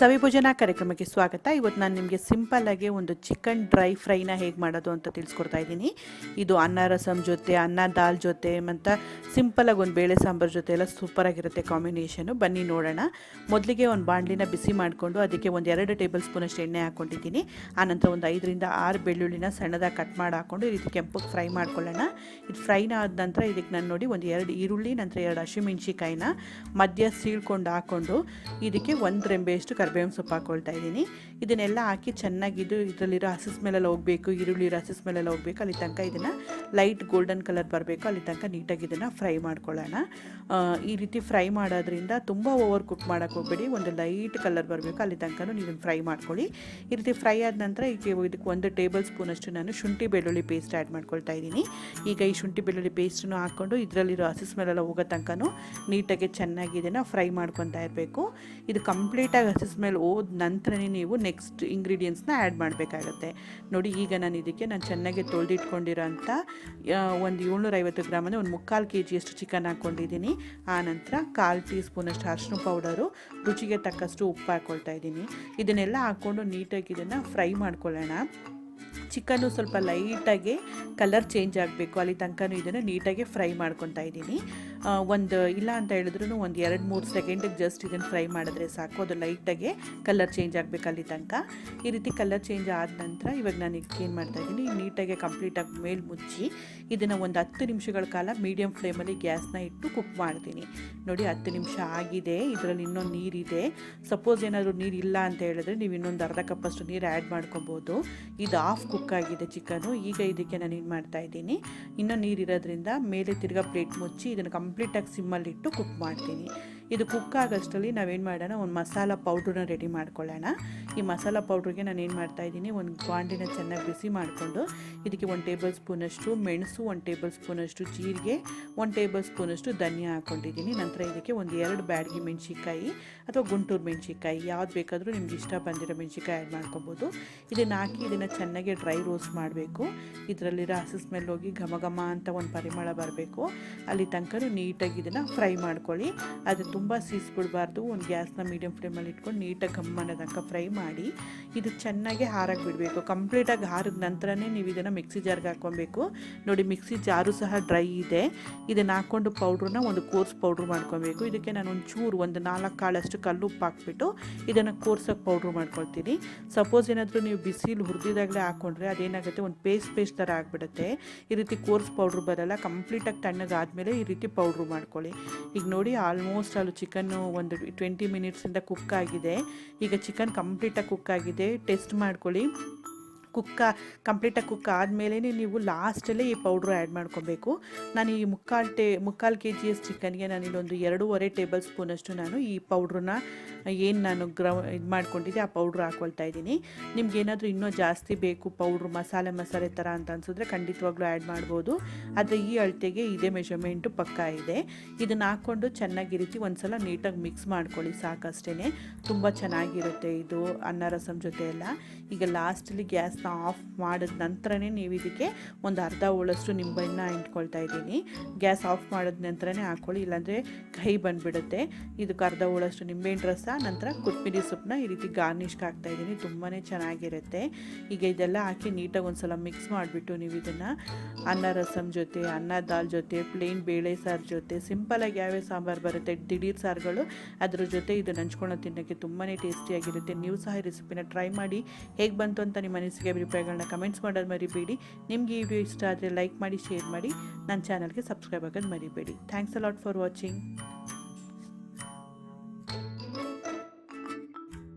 ಸವಿಭೋಜನ ಕಾರ್ಯಕ್ರಮಕ್ಕೆ ಸ್ವಾಗತ. ಇವತ್ತು ನಾನು ನಿಮಗೆ ಸಿಂಪಲ್ಲಾಗಿ ಒಂದು ಚಿಕನ್ ಡ್ರೈ ಫ್ರೈನ ಹೇಗೆ ಮಾಡೋದು ಅಂತ ತಿಳಿಸ್ಕೊಡ್ತಾ ಇದ್ದೀನಿ. ಇದು ಅನ್ನ ರಸಂ ಜೊತೆ, ಅನ್ನ ದಾಲ್ ಜೊತೆ, ಮತ್ತು ಸಿಂಪಲಾಗಿ ಒಂದು ಬೇಳೆ ಸಾಂಬಾರು ಜೊತೆ ಎಲ್ಲ ಸೂಪರಾಗಿರುತ್ತೆ ಕಾಂಬಿನೇಷನು ಬನ್ನಿ ನೋಡೋಣ. ಮೊದಲಿಗೆ ಒಂದು ಬಾಣಲಿನ ಬಿಸಿ ಮಾಡಿಕೊಂಡು ಅದಕ್ಕೆ ಒಂದು ಎರಡು ಟೇಬಲ್ ಸ್ಪೂನಷ್ಟು ಎಣ್ಣೆ ಹಾಕ್ಕೊಂಡಿದ್ದೀನಿ ಆನಂತರ ಒಂದು ಐದರಿಂದ ಆರು ಬೆಳ್ಳುಳ್ಳಿನ ಸಣ್ಣದಾಗಿ ಕಟ್ ಮಾಡಿ ಹಾಕ್ಕೊಂಡು ಈ ರೀತಿ ಕೆಂಪಗೆ ಫ್ರೈ ಮಾಡ್ಕೊಳ್ಳೋಣ. ಇದು ಫ್ರೈನ ಆದ ನಂತರ ಇದಕ್ಕೆ ನಾನು ನೋಡಿ ಒಂದು ಎರಡು ಈರುಳ್ಳಿ, ನಂತರ ಎರಡು ಹಸಿಮೆಣ್ಸಿಕಾಯಿನ ಮಧ್ಯ ಸೀಳ್ಕೊಂಡು ಹಾಕ್ಕೊಂಡು ಇದಕ್ಕೆ ಒಂದು ರೆಂಬೆಯಷ್ಟು ಕರಿಬೇವಿನ ಸೊಪ್ಪು ಹಾಕೊಳ್ತಾ ಇದ್ದೀನಿ. ಇದನ್ನೆಲ್ಲ ಹಾಕಿ ಚೆನ್ನಾಗಿದ್ದು ಇದರಲ್ಲಿರೋ ಹಸಿಸ್ ಮೇಲೆಲ್ಲ ಹೋಗಬೇಕು ಈರುಳ್ಳಿ ಹಸಿ ಮೇಲೆಲ್ಲ ಹೋಗಬೇಕು, ಅಲ್ಲಿ ತನಕ ಇದನ್ನು ಲೈಟ್ ಗೋಲ್ಡನ್ ಕಲರ್ ಬರಬೇಕು, ಅಲ್ಲಿ ತನಕ ನೀಟಾಗಿ ಇದನ್ನು ಫ್ರೈ ಮಾಡ್ಕೊಳ್ಳೋಣ. ಈ ರೀತಿ ಫ್ರೈ ಮಾಡೋದ್ರಿಂದ ತುಂಬ ಓವರ್ ಕುಕ್ ಮಾಡೋಕ್ಕೆ ಹೋಗಬೇಡಿ. ಒಂದು ಲೈಟ್ ಕಲರ್ ಬರಬೇಕು, ಅಲ್ಲಿ ತನಕ ನೀವು ಫ್ರೈ ಮಾಡ್ಕೊಳ್ಳಿ. ಈ ರೀತಿ ಫ್ರೈ ಆದ ನಂತರ ಈಗ ಇದಕ್ಕೆ ಒಂದು ಟೇಬಲ್ ಸ್ಪೂನಷ್ಟು ನಾನು ಶುಂಠಿ ಬೆಳ್ಳುಳ್ಳಿ ಪೇಸ್ಟ್ ಆ್ಯಡ್ ಮಾಡ್ಕೊಳ್ತಾ ಇದ್ದೀನಿ. ಈಗ ಈ ಶುಂಠಿ ಬೆಳ್ಳುಳ್ಳಿ ಪೇಸ್ಟನ್ನು ಹಾಕ್ಕೊಂಡು ಇದರಲ್ಲಿರೋ ಹಸಿಸ್ ಮೇಲೆಲ್ಲ ಹೋಗೋ ತನಕನೂ ನೀಟಾಗಿ ಚೆನ್ನಾಗಿ ಇದನ್ನು ಫ್ರೈ ಮಾಡ್ಕೊತಾ ಇರಬೇಕು. ಇದು ಕಂಪ್ಲೀಟಾಗಿ ಹಸಿ ಸ್ಮೆಲ್ ಹೋದ ನಂತರನೇ ನೀವು ನೆಕ್ಸ್ಟ್ ಇಂಗ್ರೀಡಿಯೆಂಟ್ಸ್ನ ಆ್ಯಡ್ ಮಾಡಬೇಕಾಗತ್ತೆ. ನೋಡಿ, ಈಗ ನಾನು ಇದಕ್ಕೆ ನಾನು ಚೆನ್ನಾಗಿ ತೊಳೆದಿಟ್ಕೊಂಡಿರೋ ಅಂಥ ಒಂದು ಏಳ್ನೂರೈವತ್ತು ಗ್ರಾಮ್ ಅಂದರೆ ಒಂದು ಮುಕ್ಕಾಲು ಕೆ ಜಿಯಷ್ಟು ಚಿಕನ್ ಹಾಕ್ಕೊಂಡಿದ್ದೀನಿ ಆನಂತರ ಕಾಲು ಟೀ ಸ್ಪೂನಷ್ಟು ಅರಿಶಿನ ಪೌಡರು, ರುಚಿಗೆ ತಕ್ಕಷ್ಟು ಉಪ್ಪು ಹಾಕ್ಕೊಳ್ತಾ ಇದ್ದೀನಿ. ಇದನ್ನೆಲ್ಲ ಹಾಕ್ಕೊಂಡು ನೀಟಾಗಿ ಇದನ್ನು ಫ್ರೈ ಮಾಡ್ಕೊಳ್ಳೋಣ. ಚಿಕನ್ನು ಸ್ವಲ್ಪ ಲೈಟಾಗಿ ಕಲರ್ ಚೇಂಜ್ ಆಗಬೇಕು. ಅಲ್ಲಿ ತನಕನೂ ಇದನ್ನು ನೀಟಾಗಿ ಫ್ರೈ ಮಾಡ್ಕೊತಾ ಇದ್ದೀನಿ. ಒಂದು ಇಲ್ಲ ಅಂತ ಹೇಳಿದ್ರು ಒಂದು ಎರಡು ಮೂರು ಸೆಕೆಂಡಿಗೆ ಜಸ್ಟ್ ಇದನ್ನು ಫ್ರೈ ಮಾಡಿದ್ರೆ ಸಾಕು. ಅದು ಲೈಟಾಗಿ ಕಲರ್ ಚೇಂಜ್ ಆಗಬೇಕು ಅಲ್ಲಿ ತನಕ. ಈ ರೀತಿ ಕಲರ್ ಚೇಂಜ್ ಆದ ನಂತರ ಇವಾಗ ನಾನು ಏನು ಮಾಡ್ತಾ ಇದ್ದೀನಿ ನೀಟಾಗಿ ಕಂಪ್ಲೀಟಾಗಿ ಮೇಲೆ ಮುಚ್ಚಿ ಇದನ್ನು ಒಂದು ಹತ್ತು ನಿಮಿಷಗಳ ಕಾಲ ಮೀಡಿಯಮ್ ಫ್ಲೇಮಲ್ಲಿ ಗ್ಯಾಸ್ನ ಇಟ್ಟು ಕುಕ್ ಮಾಡ್ತೀನಿ. ನೋಡಿ ಹತ್ತು ನಿಮಿಷ ಆಗಿದೆ, ಇದರಲ್ಲಿ ಇನ್ನೊಂದು ನೀರಿದೆ ಸಪೋಸ್ ಏನಾದರೂ ನೀರು ಇಲ್ಲ ಅಂತ ಹೇಳಿದ್ರೆ ನೀವು ಇನ್ನೊಂದು ಅರ್ಧ ಕಪ್ಪಷ್ಟು ನೀರು ಆ್ಯಡ್ ಮಾಡ್ಕೊಬೋದು. ಇದು ಆಫ್ ಕುಕ್ ಆಗಿದೆ ಚಿಕನು. ಈಗ ಇದಕ್ಕೆ ನಾನು ಏನು ಮಾಡ್ತಾ ಇದ್ದೀನಿ ನೀರು ಇರೋದ್ರಿಂದ ಮೇಲೆ ತಿರ್ಗಾ ಪ್ಲೇಟ್ ಮುಚ್ಚಿ ಇದನ್ನು ಕಂಪ್ಲೀಟಾಗಿ ಸಿಮ್ಮಲ್ಲಿಟ್ಟು ಕುಕ್ ಮಾಡ್ತೀನಿ. ಇದು ಕುಕ್ ಆಗೋಷ್ಟರಲ್ಲಿ ನಾವೇನು ಮಾಡೋಣ, ಒಂದು ಮಸಾಲ ಪೌಡ್ರನ್ನ ರೆಡಿ ಮಾಡ್ಕೊಳ್ಳೋಣ. ಈ ಮಸಾಲ ಪೌಡ್ರಿಗೆ ನಾನು ಏನು ಮಾಡ್ತಾ ಇದ್ದೀನಿ, ಒಂದು ಬಾಂಡಿನ ಚೆನ್ನಾಗಿ ಬಿಸಿ ಮಾಡಿಕೊಂಡು, ಇದಕ್ಕೆ ಒಂದು ಟೇಬಲ್ ಸ್ಪೂನಷ್ಟು ಮೆಣಸು, ಒಂದು ಟೇಬಲ್ ಸ್ಪೂನಷ್ಟು ಜೀರಿಗೆ, ಒಂದು ಟೇಬಲ್ ಸ್ಪೂನಷ್ಟು ಧನಿಯಾ ಹಾಕ್ಕೊಂಡಿದ್ದೀನಿ ನಂತರ ಇದಕ್ಕೆ ಒಂದು ಎರಡು ಬ್ಯಾಡಗಿ ಮೆಣಸಿಕಾಯಿ ಅಥವಾ ಗುಂಟೂರು ಮೆಣಸಿಕಾಯಿ ಯಾವ್ದು ಬೇಕಾದರೂ ನಿಮ್ಗೆ ಇಷ್ಟ ಬಂದಿರೋ ಮೆಣಸಿಕಾಯಿ ಆ್ಯಡ್ ಮಾಡ್ಕೊಬೋದು. ಇದನ್ನು ಹಾಕಿ ಇದನ್ನು ಚೆನ್ನಾಗಿ ಡ್ರೈ ರೋಸ್ಟ್ ಮಾಡಬೇಕು. ಇದರಲ್ಲಿರೋ ಹಸಿ ಸ್ಮೆಲ್ ಹೋಗಿ ಘಮ ಘಮ ಅಂತ ಒಂದು ಪರಿಮಳ ಬರಬೇಕು. ಅಲ್ಲಿ ತನಕ ನೀಟಾಗಿ ಇದನ್ನು ಫ್ರೈ ಮಾಡ್ಕೊಳ್ಳಿ. ಅದು ತುಂಬ ಸೀಸ್ಬಿಡಬಾರ್ದು, ಒಂದು ಗ್ಯಾಸ್ನ ಮೀಡಿಯಮ್ ಫ್ಲೇಮಲ್ಲಿ ಇಟ್ಕೊಂಡು ನೀಟಾಗಿ ಗಮ್ಮನ ತನಕ ಫ್ರೈ ಮಾಡಿ ಇದು ಚೆನ್ನಾಗಿ ಹಾರಕ್ಕೆ ಬಿಡಬೇಕು ಕಂಪ್ಲೀಟಾಗಿ ಹಾರಿದ ನಂತರನೇ ನೀವು ಇದನ್ನು ಮಿಕ್ಸಿ ಜಾರ್ಗೆ ಹಾಕ್ಕೊಬೇಕು. ನೋಡಿ, ಮಿಕ್ಸಿ ಜಾರು ಸಹ ಡ್ರೈ ಇದೆ. ಇದನ್ನು ಹಾಕ್ಕೊಂಡು ಪೌಡ್ರನ್ನ ಒಂದು ಕೋರ್ಸ್ ಪೌಡ್ರ್ ಮಾಡ್ಕೊಬೇಕು. ಇದಕ್ಕೆ ನಾನು ಒಂದು ಚೂರು ಒಂದು ನಾಲ್ಕು ಕಾಳಷ್ಟು ಕಲ್ಲುಪ್ಪು ಹಾಕ್ಬಿಟ್ಟು ಇದನ್ನು ಕೋರ್ಸಾಗಿ ಪೌಡ್ರ್ ಮಾಡ್ಕೊಳ್ತೀನಿ. ಸಪೋಸ್ ಏನಾದರೂ ನೀವು ಬಿಸಿಲು ಹುರಿದಿದಾಗಲೇ ಹಾಕ್ಕೊಂಡ್ರೆ ಅದೇನಾಗುತ್ತೆ, ಒಂದು ಪೇಸ್ಟ್ ಪೇಸ್ಟ್ ಥರ ಆಗಿಬಿಡುತ್ತೆ. ಈ ರೀತಿ ಕೋರ್ಸ್ ಪೌಡ್ರ್ ಬರಲ್ಲ, ಕಂಪ್ಲೀಟಾಗಿ ತಣ್ಣಗಾದಮೇಲೆ ಈ ರೀತಿ ಪೌಡ್ರ್ ಮಾಡ್ಕೊಳ್ಳಿ. ಈಗ ನೋಡಿ ಆಲ್ಮೋಸ್ಟ್ ಅಲ್ಲಿ ಚಿಕನ್ನು ಒಂದು ಟ್ವೆಂಟಿ ಮಿನಿಟ್ಸಿಂದ ಕುಕ್ ಆಗಿದೆ. ಈಗ ಚಿಕನ್ ಕಂಪ್ಲೀಟಾಗಿ ಕುಕ್ ಆಗಿದೆ. ಟೆಸ್ಟ್ ಮಾಡ್ಕೊಳ್ಳಿ. ಕುಕ್ಕ ಕಂಪ್ಲೀಟಾಗಿ ಕುಕ್ ಆದಮೇಲೆ ನೀವು ಲಾಸ್ಟಲ್ಲೇ ಈ ಪೌಡ್ರು ಆ್ಯಡ್ ಮಾಡ್ಕೊಬೇಕು. ನಾನು ಈ ಮುಕ್ಕಾಲು ಟೇ, ಮುಕ್ಕಾಲು ಕೆ ಜಿ ಎಸ್ ಚಿಕನ್ಗೆ ನಾನು ಇಲ್ಲೊಂದು ಎರಡೂವರೆ ಟೇಬಲ್ ಸ್ಪೂನಷ್ಟು ನಾನು ಈ ಪೌಡ್ರನ್ನ ಏನು ನಾನು ಗ್ರೌ, ಇದು ಮಾಡ್ಕೊಂಡಿದ್ದೆ ಆ ಪೌಡ್ರ್ ಹಾಕ್ಕೊಳ್ತಾ ಇದ್ದೀನಿ. ನಿಮ್ಗೆ ಏನಾದರೂ ಇನ್ನೂ ಜಾಸ್ತಿ ಬೇಕು ಪೌಡ್ರ್ ಮಸಾಲೆ ಮಸಾಲೆ ಥರ ಅಂತ ಅನ್ಸಿದ್ರೆ ಖಂಡಿತವಾಗ್ಲೂ ಆ್ಯಡ್ ಮಾಡ್ಬೋದು. ಆದರೆ ಈ ಅಳತೆಗೆ ಇದೇ ಮೆಷರ್ಮೆಂಟು ಪಕ್ಕ ಇದೆ. ಇದನ್ನು ಹಾಕ್ಕೊಂಡು ಚೆನ್ನಾಗಿ ರೀತಿ ಒಂದು ಸಲ ನೀಟಾಗಿ ಮಿಕ್ಸ್ ಮಾಡ್ಕೊಳ್ಳಿ ಸಾಕಷ್ಟೇ ತುಂಬ ಚೆನ್ನಾಗಿರುತ್ತೆ ಇದು ಅನ್ನ ರಸಂ ಜೊತೆ ಎಲ್ಲ ಈಗ ಲಾಸ್ಟಲ್ಲಿ ಗ್ಯಾಸ್ನ ಆಫ್ ಮಾಡಿದ ನಂತರನೇ ನೀವು ಇದಕ್ಕೆ ಒಂದು ಅರ್ಧ ಉಳಷ್ಟು ನಿಂಬೆಹಣ್ಣ ಇಟ್ಕೊಳ್ತಾ ಇದ್ದೀನಿ. ಗ್ಯಾಸ್ ಆಫ್ ಮಾಡಿದ ನಂತರನೇ ಹಾಕ್ಕೊಳ್ಳಿ ಇಲ್ಲಾಂದರೆ ಕಹಿ ಬಂದುಬಿಡುತ್ತೆ. ಇದಕ್ಕೆ ಅರ್ಧ ಉಳಷ್ಟು ನಿಂಬೆಹಣ್ಣು ರಸ, ನಂತರ ಕುತ್ಮಿರಿ ಸೊಪ್ಪನ್ನ ಈ ರೀತಿ ಗಾರ್ನಿಷ್ಗೆ ಹಾಕ್ತಾ ಇದ್ದೀನಿ. ತುಂಬಾ ಚೆನ್ನಾಗಿರುತ್ತೆ. ಈಗ ಇದೆಲ್ಲ ಹಾಕಿ ನೀಟಾಗಿ ಒಂದ್ಸಲ ಮಿಕ್ಸ್ ಮಾಡಿಬಿಟ್ಟು ನೀವು ಇದನ್ನು ಅನ್ನ ರಸಂ ಜೊತೆ, ಅನ್ನ ದಾಲ್ ಜೊತೆ, ಪ್ಲೇನ್ ಬೇಳೆ ಸಾರು ಜೊತೆ ಸಿಂಪಲಾಗಿ ಯಾವ್ಯಾವ ಸಾಂಬಾರು ಬರುತ್ತೆ, ದಿಢೀರ್ ಸಾರುಗಳು ಅದ್ರ ಜೊತೆ ಇದು ನಂಚ್ಕೊಂಡು ತಿನ್ನೋಕ್ಕೆ ತುಂಬಾ ಟೇಸ್ಟಿಯಾಗಿರುತ್ತೆ. ನೀವು ಸಹ ಈ ರೆಸಿಪಿನ ಟ್ರೈ ಮಾಡಿ. ಹೇಗೆ ಬಂತು ಅಂತ ನಿಮ್ಮ ಅನಿಸಿಕೆ ಅಭಿಪ್ರಾಯಗಳನ್ನ ಕಮೆಂಟ್ಸ್ ಮಾಡೋದು ಮರಿಬೇಡಿ. ನಿಮಗೆ ಈ ವಿಡಿಯೋ ಇಷ್ಟ ಆದರೆ ಲೈಕ್ ಮಾಡಿ ಶೇರ್ ಮಾಡಿ. ನನ್ನ ಚಾನಲ್ಗೆ ಸಬ್ಸ್ಕ್ರೈಬ್ ಆಗೋದು ಮರಿಬೇಡಿ. Thanks a lot for watching